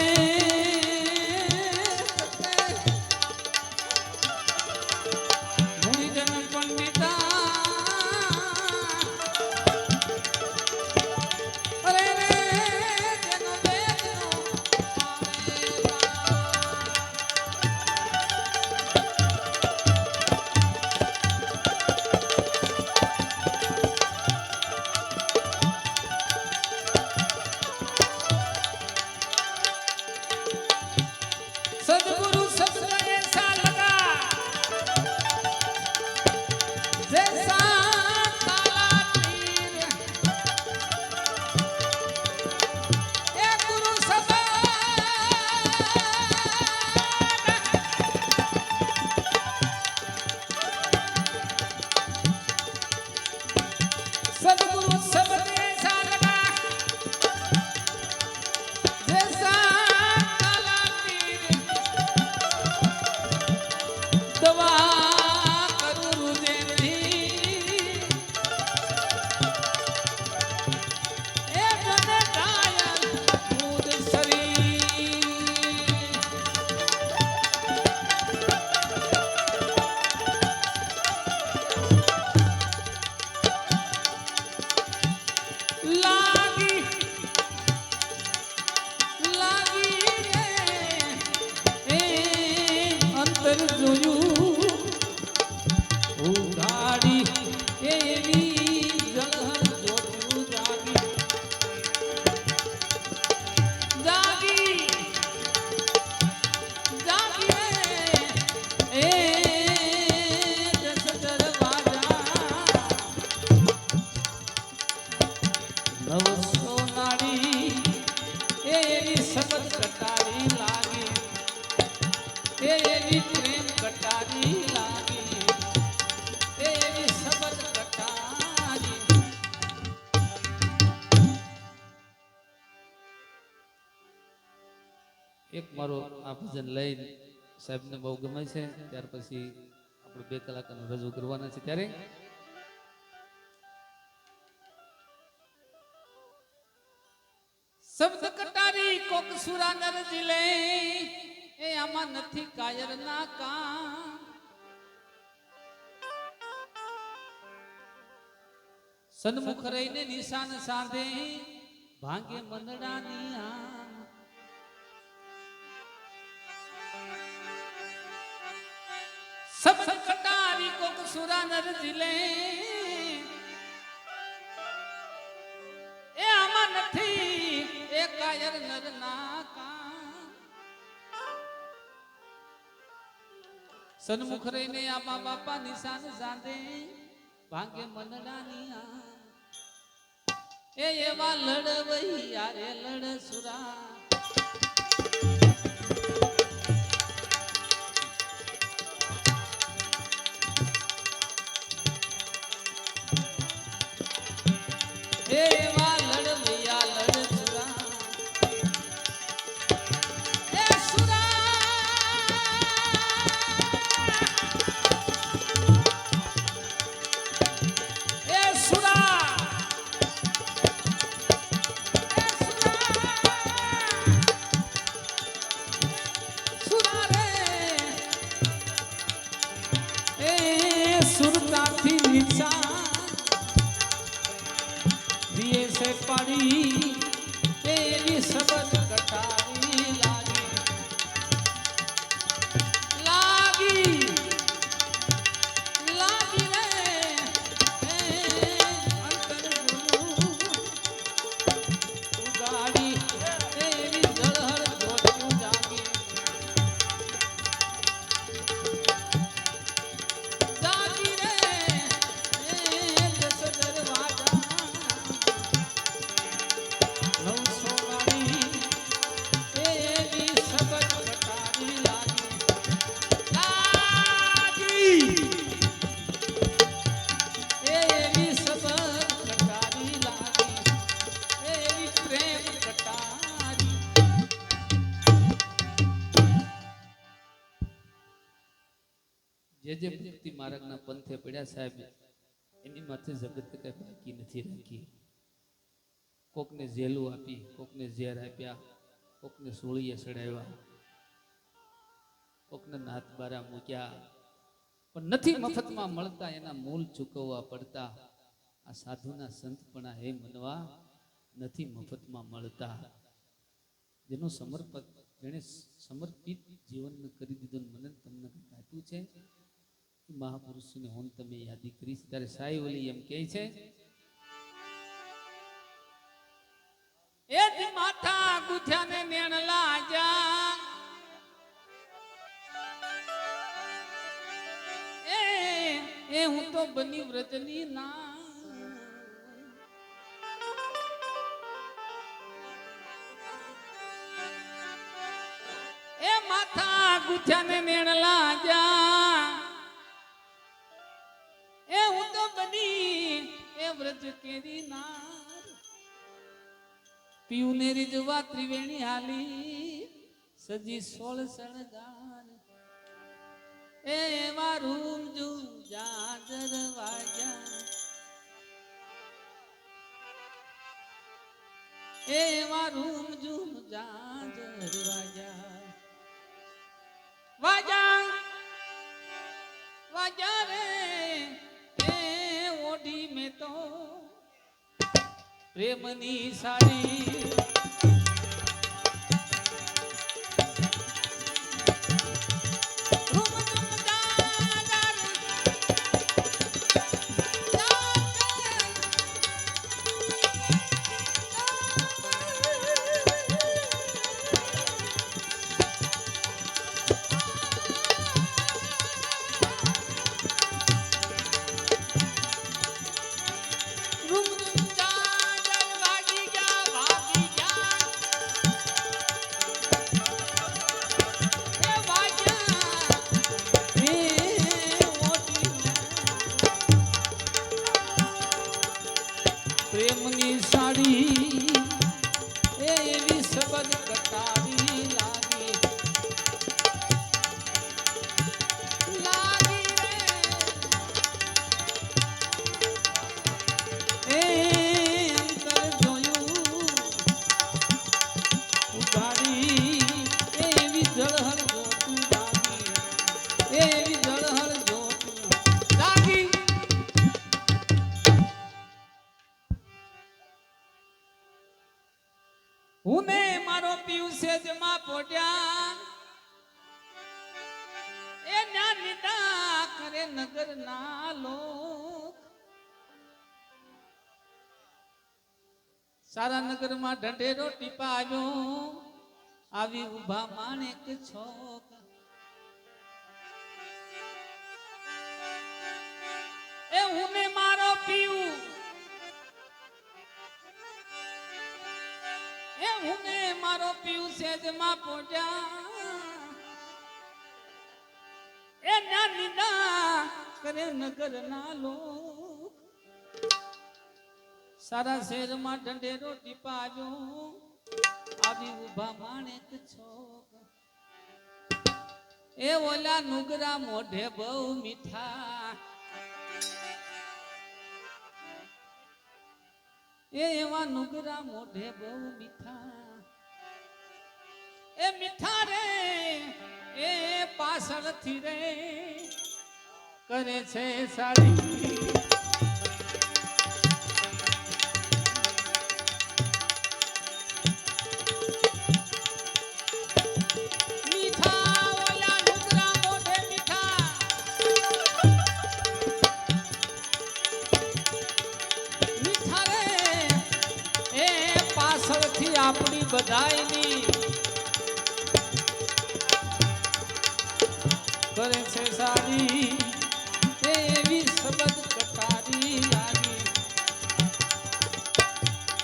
away. એક મારો આ ભજન લઈને સાહેબને બહુ ગમે છે, ત્યાર પછી આપણે બે કલાકનું રજૂ કરવાના છે ત્યારે. શબ્દ કટારી કોક સુરા નર જીલે એ આમાં નથી કાયર ના કામ. સન્મુખ રહીને નિશાન સાધે, ભાંગે મંદડાની આમ. શબ્દ કટારી કોક સુરા નર જીલે. એ આમાં નથી, એ કાયર નર ના સન્મુખ રહીને આમાં બાપા નિશાન સાધે, ભાંગે મનડાની. એ એવા લડવઈ યારે લડ સુરા. Thank you. જે જે ભક્તિ માર્ગના પંથે પડ્યા સાહેબ એની માથે જગત કઈ બાકી નથી રાખી. કોકને જેલું આપી કોકને ઝેર આપ્યા કોકને સોળીએ ચડાવ્યા કોકને નાથબારા મૂક્યા. પણ નથી મફતમાં મળતા એના મૂલ ચૂકવવા પડતા. આ સાધુના સંતપણા હે મનવા નથી મફતમાં મળતા. જેનું સમર્પક જેણે સમર્પિત જીવન કરી દીધું મને તમને કંઈક છે? મહાપુરુષોને હું તમે યાદી કરીશ. ત્યારે સાઈ ઓલી એમ કહે છે એ માથા ગુથ્યાને નેણ લાજા. એ એ હું તો બની વ્રજની ના એ માથા ગુથ્યાને નેણ લાજા. કેરી નાર પીઉને રીજવા ત્રિવેણી હાલી, સજી સોળ સણગાર એ એવા રૂમ જુ જાજર વાગ્યા. એ એવા રૂમ જુ જાજર વાગ્યા. વાજા વાજા રે. પ્રેમની સાડી સારા નગરમાં ઢંઢેરો ટીપાયો આવી ઊભા માણેક છોક. એ હું ને મારો પીવું એ હું ને મારો પીવું સેજમાં પોટ્યા એ ના નિદા કરે નગર ના લોક સારા શહેરમાં ઢંઢેરો ટીપાયો આવી ઊભા માણેક છોક. એ ઓલા નુગરા મોઢે બહુ મીઠા. એ એવા નુગરા મોઢે બહુ મીઠા. એ મીઠા રે, એ પાછળથી રે. કરે છે સાડી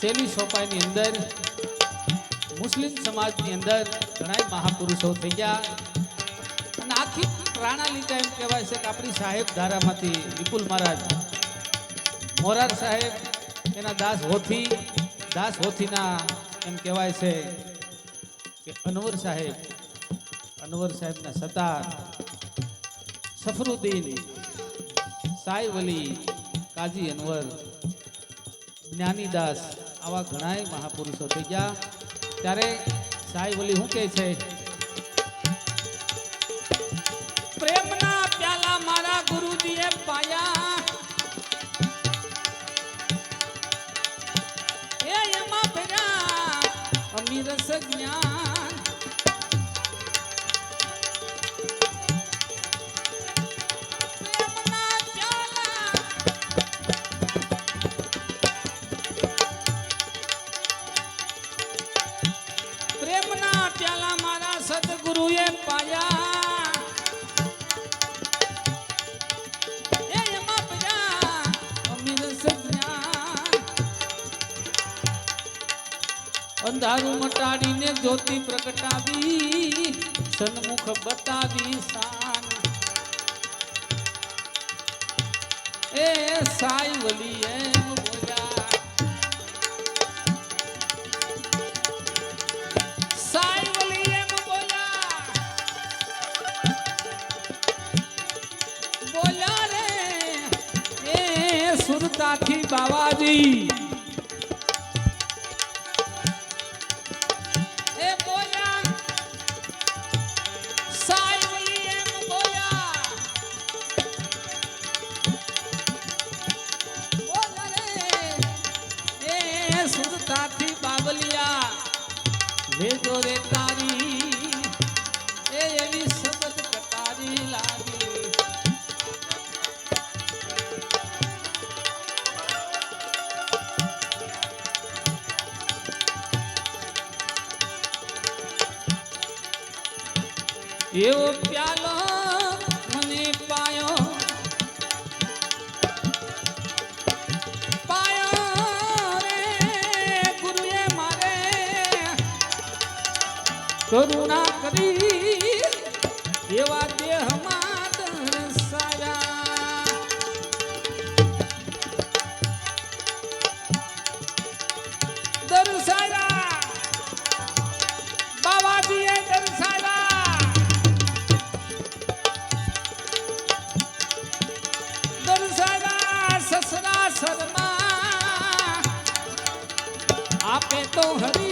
સેલી સોપાઈની અંદર? મુસ્લિમ સમાજની અંદર ઘણા મહાપુરુષો થઈ ગયા. અને આખી પ્રાણાલિકા એમ કહેવાય છે કે આપણી સાહેબ ધારામાંથી વિપુલ મહારાજ, મોરાર સાહેબ, એના દાસ હોથી, દાસ હોથીના એમ કહેવાય છે કે અનવર સાહેબ, અનવર સાહેબના સતાર, સફરુદ્દીન સાહેબ અલી કાજી અનવર, જ્ઞાનીદાસ આવા ઘણાય મહાપુરુષો થઈ ગયા. ત્યારે સાહેબ અલી શું કહે છે? रस ज्ञान અંધારું મટાડીને જ્યોતિ પ્રગટાવી, સન્મુખ બતાવી શાન એ સાઈ વલી એમ બોલ્યા. સાઈ વલી એમ બોલ્યા. બોલ્યા રે, એ સુરતાથી બાવાજી. સુરતાથી બાબલિયા વેજો રે તારી એ એવી શબ્દ કટારી લાગી. એવો કરુણા કરી એવા દેહમાં દર્શાયા દર્શાયા બાબાજીએ દર્શાયા દર્શાયા સસરા શર્મા. આપે તો હરી